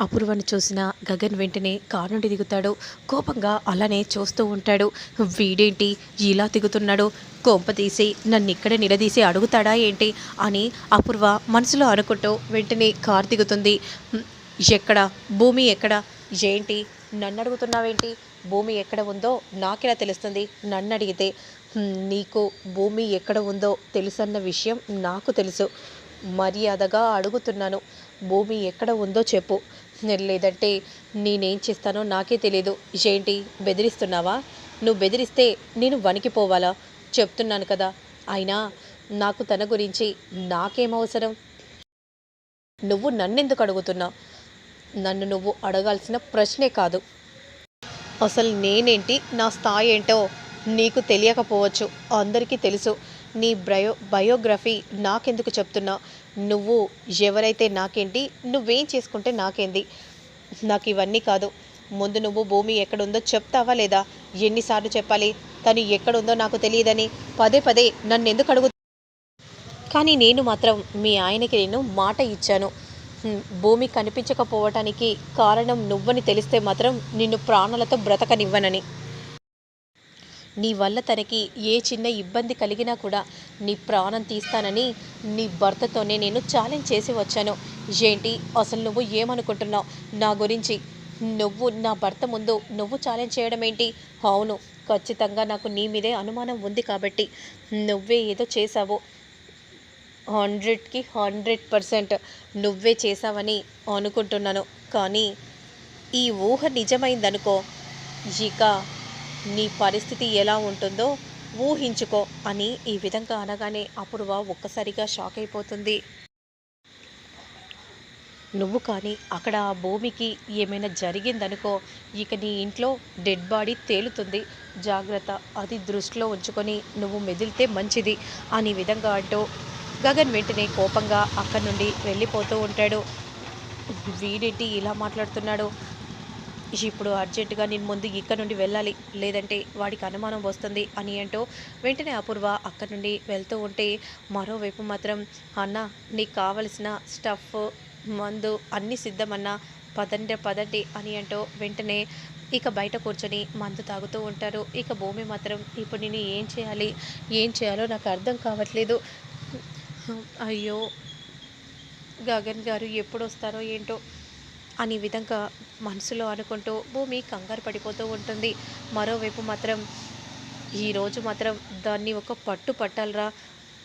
అపూర్వను చూసిన గగన్ వెంటనే కారు నుండి దిగుతాడు. కోపంగా అలానే చూస్తూ ఉంటాడు. వీడేంటి? ఇలా దిగుతున్నాడు కొంప తీసి నన్ను ఇక్కడ నిలదీసి అడుగుతాడా ఏంటి? అని అపూర్వ మనసులో అనుకుంటూ వెంటనే కారు దిగుతుంది. ఎక్కడ? భూమి ఎక్కడ? ఏంటి? నన్ను అడుగుతున్నావేంటి భూమి ఎక్కడ ఉందో నాకెలా తెలుస్తుంది? నన్ను అడిగితే నీకు భూమి ఎక్కడ ఉందో తెలుసన్న విషయం నాకు తెలుసు. మర్యాదగా అడుగుతున్నాను. భూమి ఎక్కడ ఉందో చెప్పు. లేదంటే నేనేం చేస్తానో నాకే తెలియదు ఏంటి బెదిరిస్తున్నావా? నువ్వు బెదిరిస్తే నేను వణికిపోవాలా? చెప్తున్నాను కదా. అయినా నాకు తన గురించి నాకేం అవసరం? నువ్వు నన్నెందుకు అడుగుతున్నావు నన్ను నువ్వు అడగాల్సిన ప్రశ్నే కాదు. అసలు నేనేంటి? నా స్థాయి ఏంటో నీకు తెలియకపోవచ్చు. అందరికీ తెలుసు. నీ బయో బయోగ్రఫీ నాకెందుకు చెప్తున్నా? నువ్వు ఎవరైతే నాకేంటి నువ్వేం చేసుకుంటే నాకేంది? నాకు ఇవన్నీ కాదు. ముందు నువ్వు భూమి ఎక్కడుందో చెప్తావా లేదా? ఎన్నిసార్లు చెప్పాలి? తను ఎక్కడుందో నాకు తెలియదని పదే పదే నన్ను ఎందుకు అడుగు కానీ నేను మాత్రం మీ ఆయనకి నేను మాట ఇచ్చాను. భూమి కనిపించకపోవటానికి కారణం నువ్వని తెలిస్తే మాత్రం నిన్ను ప్రాణాలతో బ్రతకనివ్వనని. నీ వల్ల తనకి ఏ చిన్న ఇబ్బంది కలిగినా కూడా నీ ప్రాణం తీస్తానని నీ భర్తతోనే నేను ఛాలెంజ్ చేసి వచ్చాను. ఏంటి? అసలు నువ్వు ఏమనుకుంటున్నావు? నా గురించి నువ్వు నా భర్త ముందు నువ్వు ఛాలెంజ్ చేయడం ఏంటి? అవును ఖచ్చితంగా నాకు నీ మీదే అనుమానం ఉంది కాబట్టి నువ్వే ఏదో చేసావు హండ్రెడ్కి హండ్రెడ్ పర్సెంట్ నువ్వే చేసావని అనుకుంటున్నాను. కానీ ఈ ఊహ నిజమైందనుకో ఇక నీ పరిస్థితి ఎలా ఉంటుందో ఊహించుకో అని ఈ విధంగా అనగానే అపూర్వ ఒక్కసారిగా షాక్ అయిపోతుంది. నువ్వు కానీ అక్కడ ఆ భూమికి ఏమైనా జరిగిందనుకో ఇక నీ ఇంట్లో డెడ్ బాడీ తేలుతుంది. జాగ్రత్త అది దృష్టిలో ఉంచుకొని నువ్వు మెదిలితే మంచిది అని విధంగా అంటూ గగన్ వెంటనే కోపంగా అక్కడి నుండి వెళ్ళిపోతూ ఉంటాడు. వీడేంటి ఇలా మాట్లాడుతున్నాడు? ఇప్పుడు అర్జెంటుగా నేను ముందు ఇక్కడ నుండి వెళ్ళాలి లేదంటే వాడికి అనుమానం వస్తుంది అని అంటూ వెంటనే అపూర్వ అక్కడి నుండి వెళ్తూ ఉంటే మరోవైపు మాత్రం అన్న నీకు కావలసిన స్టఫ్ మందు అన్నీ సిద్ధమన్నా పదండి పదండి అని అంటూ వెంటనే ఇక బయట కూర్చొని మందు తాగుతూ ఉంటారు. ఇక భూమి మాత్రం ఇప్పుడు నేను ఏం చేయాలి? ఏం చేయాలో నాకు అర్థం కావట్లేదు. అయ్యో గగన్ గారు ఎప్పుడు వస్తారో ఏంటో అనే విధంగా మనసులో అనుకుంటూ భూమి కంగారు పడిపోతూ ఉంటుంది. మరోవైపు మాత్రం ఈరోజు మాత్రం దాన్ని ఒక పట్టు పట్టాలరా.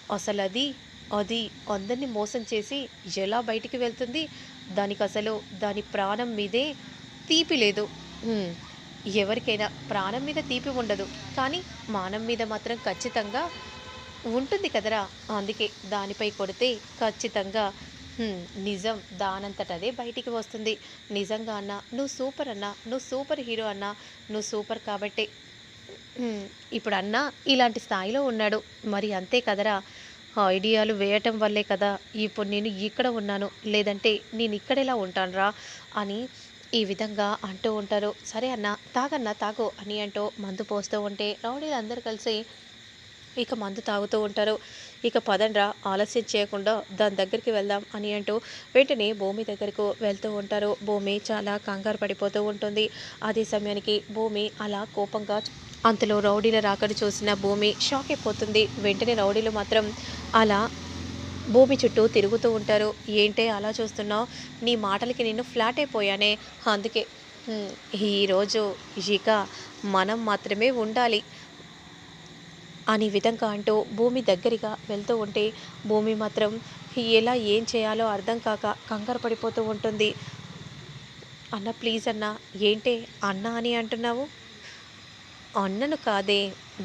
అసలు అది అది అందరినీ మోసం చేసి ఎలా బయటికి వెళ్తుంది? దానికి అసలు దాని ప్రాణం మీదే తీపి లేదు. ఎవరికైనా ప్రాణం మీద తీపి ఉండదు. కానీ మానం మీద మాత్రం ఖచ్చితంగా ఉంటుంది కదరా. అందుకే దానిపై కొడితే ఖచ్చితంగా నిజం. దానంతట అదే బయటికి వస్తుంది. నిజంగా అన్న నువ్వు సూపర్ అన్నా నువ్వు సూపర్ హీరో అన్నా నువ్వు సూపర్ కాబట్టి. ఇప్పుడు అన్న ఇలాంటి స్థాయిలో ఉన్నాడు. మరి అంతే కదరా? ఐడియాలు వేయటం వల్లే కదా ఇప్పుడు నేను ఇక్కడ ఉన్నాను. లేదంటే నేను ఇక్కడ ఎలా ఉంటానురా అని ఈ విధంగా అంటూ ఉంటారు. సరే అన్న తాగన్న తాగు అని అంటూ మందు పోస్తూ ఉంటే రౌడీలు అందరూ కలిసి ఇక మందు తాగుతూ ఉంటారు. ఇక పదండ్రా ఆలస్యం చేయకుండా దాని దగ్గరికి వెళ్దాం అని అంటూ వెంటనే భూమి దగ్గరకు వెళ్తూ ఉంటారు. భూమి చాలా కంగారు పడిపోతూ ఉంటుంది. అదే సమయానికి భూమి అలా కోపంగా అంతలో రౌడీల రాకడు చూసిన భూమి షాక్ అయిపోతుంది. వెంటనే రౌడీలు మాత్రం అలా భూమి చుట్టూ తిరుగుతూ ఉంటారు. ఏంటే అలా చూస్తున్నావు? నీ మాటలకి నేను ఫ్లాట్ అయిపోయానే. అందుకే ఈరోజు ఇక మనం మాత్రమే ఉండాలి. అనే విధంగా అంటూ భూమి దగ్గరగా వెళ్తూ ఉంటే భూమి మాత్రం ఎలా ఏం చేయాలో అర్థం కాక కంగారు పడిపోతూ ఉంటుంది. అన్న ప్లీజ్ అన్న ఏంటే అన్న అని అంటున్నావు? అన్నను కాదే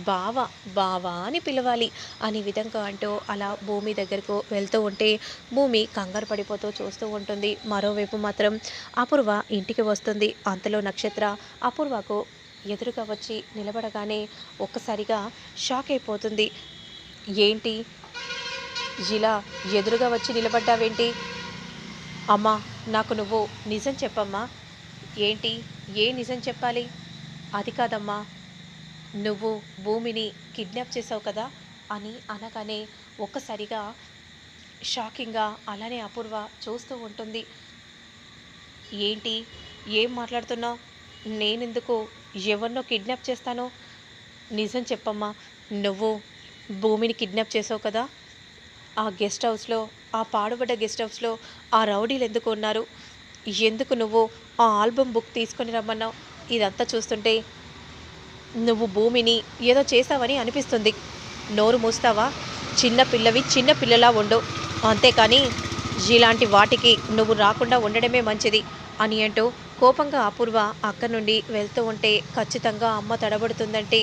బావ బావా అని పిలవాలి అనే విధంగా అంటూ అలా భూమి దగ్గరకు వెళ్తూ ఉంటే భూమి కంగారు పడిపోతూ చూస్తూ ఉంటుంది. మరోవైపు మాత్రం అపూర్వ ఇంటికి వస్తుంది. అంతలో నక్షత్ర అపూర్వకు ఎదురుగా వచ్చి నిలబడగానే ఒక్కసారిగా షాక్ అయిపోతుంది. ఏంటి? ఇలా ఎదురుగా వచ్చి నిలబడ్డావేంటి? అమ్మా నాకు నువ్వు నిజం చెప్పమ్మా. ఏంటి? ఏ నిజం చెప్పాలి? అది కాదమ్మా. నువ్వు భూమిని కిడ్నాప్ చేసావు కదా అని అనగానే ఒక్కసారిగా షాకింగ్గా అలానే అపూర్వ చూస్తూ ఉంటుంది. ఏంటి? ఏం మాట్లాడుతున్నావు? నేనెందుకు ఎవరినో కిడ్నాప్ చేస్తానో? నిజం చెప్పమ్మా. నువ్వు భూమిని కిడ్నాప్ చేసావు కదా? ఆ గెస్ట్ హౌస్లో ఆ పాడుబడ్డ గెస్ట్ హౌస్లో ఆ రౌడీలు ఎందుకు ఉన్నారు? ఎందుకు నువ్వు ఆ ఆల్బమ్ బుక్ తీసుకొని రమ్మన్నావు? ఇదంతా చూస్తుంటే నువ్వు భూమిని ఏదో చేసావని అనిపిస్తుంది. నోరు మూస్తావా? చిన్న పిల్లవి చిన్న పిల్లలా ఉండు. అంతేకాని ఇలాంటి వాటికి నువ్వు రాకుండా ఉండడమే మంచిది అని అంటూ కోపంగా అపూర్వ అక్క నుండి వెళ్తూ ఉంటే ఖచ్చితంగా అమ్మ తడబడుతుందంటే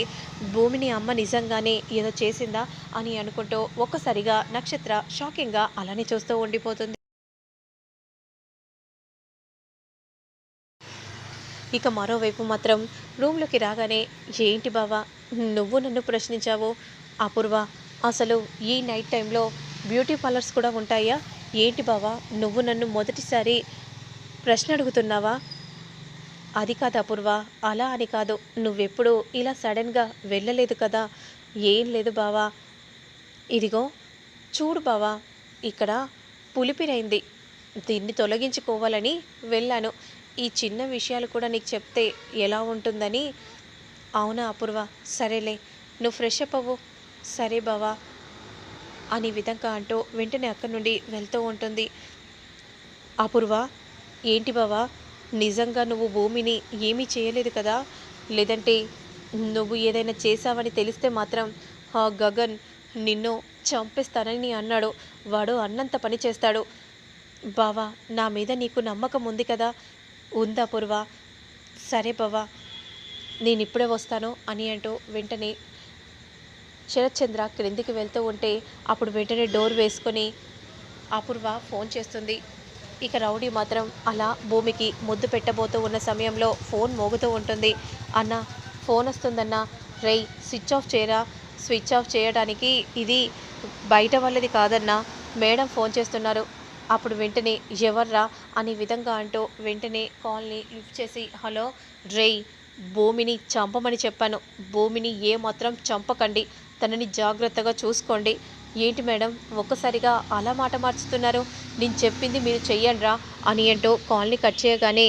భూమిని అమ్మ నిజంగానే ఏదో చేసిందా అని అనుకుంటూ ఒక్కసారిగా నక్షత్ర షాకింగ్గా అలానే చూస్తూ ఉండిపోతుంది. ఇక మరోవైపు మాత్రం రూమ్లోకి రాగానే ఏంటి బావా నువ్వు నన్ను ప్రశ్నించావు? అపూర్వ అసలు ఈ నైట్ టైంలో బ్యూటీ పార్లర్స్ కూడా ఉంటాయా? ఏంటి బావా నువ్వు నన్ను మొదటిసారి ప్రశ్న అడుగుతున్నావా? అది కాదు అపూర్వ అలా అని కాదు. నువ్వెప్పుడు ఇలా సడన్గా వెళ్ళలేదు కదా? ఏం లేదు బావా. ఇదిగో చూడు బావా ఇక్కడ పులిపిరైంది. దీన్ని తొలగించుకోవాలని వెళ్ళాను. ఈ చిన్న విషయాలు కూడా నీకు చెప్తే ఎలా ఉంటుందని? అవునా అపూర్వ? సరేలే నువ్వు ఫ్రెష్ అప్ అవ్వు. సరే బావా అనే విధంగా అంటూ వెంటనే అక్కడి నుండి వెళ్తూ ఉంటుంది. అపూర్వ ఏంటి బావా? నిజంగా నువ్వు భూమిని ఏమీ చేయలేదు కదా? లేదంటే నువ్వు ఏదైనా చేశావని తెలిస్తే మాత్రం ఆ గగన్ నిన్ను చంపేస్తానని అన్నాడు. వాడు అన్నంత పని చేస్తాడు. బావా నా మీద నీకు నమ్మకం ఉంది కదా? ఉందా పూర్వ? సరే బావా నేను ఇప్పుడే వస్తాను అని అంటూ వెంటనే శరత్చంద్ర క్రిందికి వెళ్తూ ఉంటే అప్పుడు వెంటనే డోర్ వేసుకొని అపూర్వ ఫోన్ చేస్తుంది. ఇక రౌడీ మాత్రం అలా భూమికి ముద్దు పెట్టబోతూ ఉన్న సమయంలో ఫోన్ మోగుతూ ఉంటుంది. అన్న ఫోన్ వస్తుందన్న. రేయ్ స్విచ్ ఆఫ్ చేయరా? స్విచ్ ఆఫ్ చేయడానికి ఇది బయట వాళ్ళది కాదన్నా. మేడం ఫోన్ చేస్తున్నారు. అప్పుడు వెంటనే ఎవర్రా? అనే విధంగా అంటూ వెంటనే కాల్ని లిఫ్ట్ చేసి హలో రేయ్ భూమిని చంపమని చెప్పాను. భూమిని ఏ మాత్రం చంపకండి. తనని జాగ్రత్తగా చూసుకోండి. ఏంటి మేడం? ఒక్కసారిగా అలా మాట మార్చుతున్నారు. నేను చెప్పింది మీరు చెయ్యండిరా అని అంటూ కాల్ని కట్ చేయగానే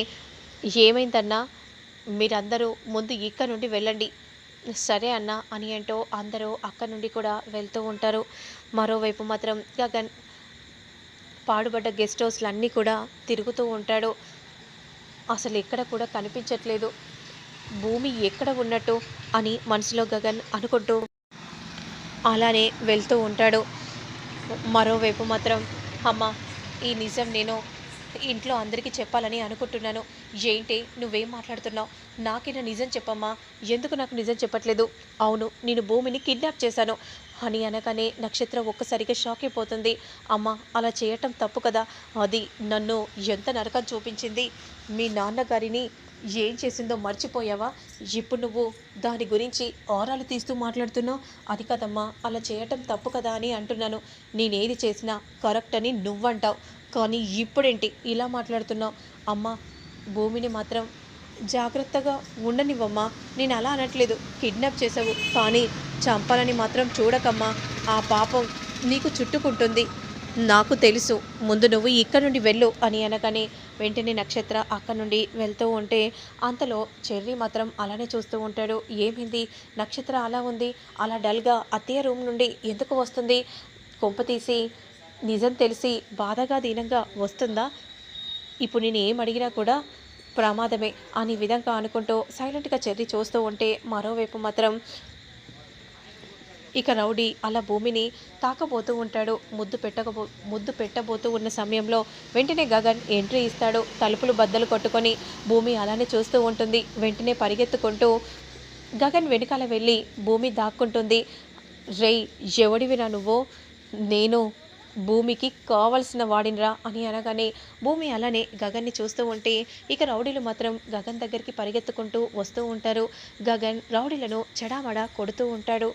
ఏమైందన్నా? మీరందరూ ముందు ఇక్కడ నుండి వెళ్ళండి. సరే అన్న అని అంటూ అందరూ అక్కడ నుండి కూడా వెళ్తూ ఉంటారు. మరోవైపు మాత్రం గగన్ పాడుబడ్డ గెస్ట్ హౌస్లు అన్నీ కూడా తిరుగుతూ ఉంటాడు. అసలు ఎక్కడ కూడా కనిపించట్లేదు. భూమి ఎక్కడ ఉన్నట్టు అని మనసులో గగన్ అనుకుంటూ అలానే వెళ్తూ ఉంటాడు. మరోవైపు మాత్రం అమ్మ ఈ నిజం నేను ఇంట్లో అందరికీ చెప్పాలని అనుకుంటున్నాను. ఏంటి? నువ్వేం మాట్లాడుతున్నావు? నాకైనా నిజం చెప్పమ్మా. ఎందుకు నాకు నిజం చెప్పట్లేదు? అవును నేను భూమిని కిడ్నాప్ చేశాను. అని అనగానే నక్షత్రం ఒక్కసారిగా షాక్ అయిపోతుంది. అమ్మ అలా చేయటం తప్పు కదా. అది నన్ను ఎంత నరకం చూపించింది? మీ నాన్నగారిని ఏం చేసిందో మర్చిపోయావా? ఇప్పుడు నువ్వు దాని గురించి ఓరాలు తీస్తూ మాట్లాడుతున్నావు? అది కదమ్మా అలా చేయటం తప్పు కదా అని అంటున్నాను. నేనేది చేసినా కరెక్ట్ అని నువ్వంటావు. కానీ ఇప్పుడేంటి ఇలా మాట్లాడుతున్నావు? అమ్మ భూమిని మాత్రం జాగ్రత్తగా ఉండనివ్వమ్మా. నేను అలా అనట్లేదు. కిడ్నాప్ చేసావు కానీ చంపాలని మాత్రం చూడకమ్మా. ఆ పాపం నీకు చుట్టుకుంటుంది. నాకు తెలుసు. ముందు నువ్వు ఇక్కడ నుండి వెళ్ళు అని అనగానే వెంటనే నక్షత్ర అక్కడ నుండి వెళ్తూ ఉంటే అంతలో చెర్రీ మాత్రం అలానే చూస్తూ ఉంటాడు. ఏమైంది? నక్షత్ర అలా ఉంది. అలా డల్గా అత్తయ్య రూమ్ నుండి ఎందుకు వస్తుంది? కొంప తీసి నిజం తెలిసి బాధగా దీనంగా వస్తుందా? ఇప్పుడు నేను ఏం అడిగినా కూడా ప్రమాదమే అని విధంగా అనుకుంటూ సైలెంట్గా చెర్రీ చూస్తూ ఉంటే మరోవైపు మాత్రం ఇక రౌడీ అలా భూమిని తాకబోతూ ఉంటాడు. ముద్దు పెట్టకబో ముద్దు పెట్టబోతూ ఉన్న సమయంలో వెంటనే గగన్ ఎంట్రీ ఇస్తాడు. తలుపులు బద్దలు కొట్టుకొని భూమి అలానే చూస్తూ ఉంటుంది. వెంటనే పరిగెత్తుకుంటూ గగన్ వెనకాల వెళ్ళి భూమి దాక్కుంటుంది. రేయ్ ఎవడివిరా నువ్వు? నేను భూమికి కావలసిన వాడినరా అని అనగానే భూమి అలానే గగన్ని చూస్తూ ఉంటే ఇక రౌడీలు మాత్రం గగన్ దగ్గరికి పరిగెత్తుకుంటూ వస్తూ ఉంటారు. గగన్ రౌడీలను చెడామడా కొడుతూ ఉంటాడు.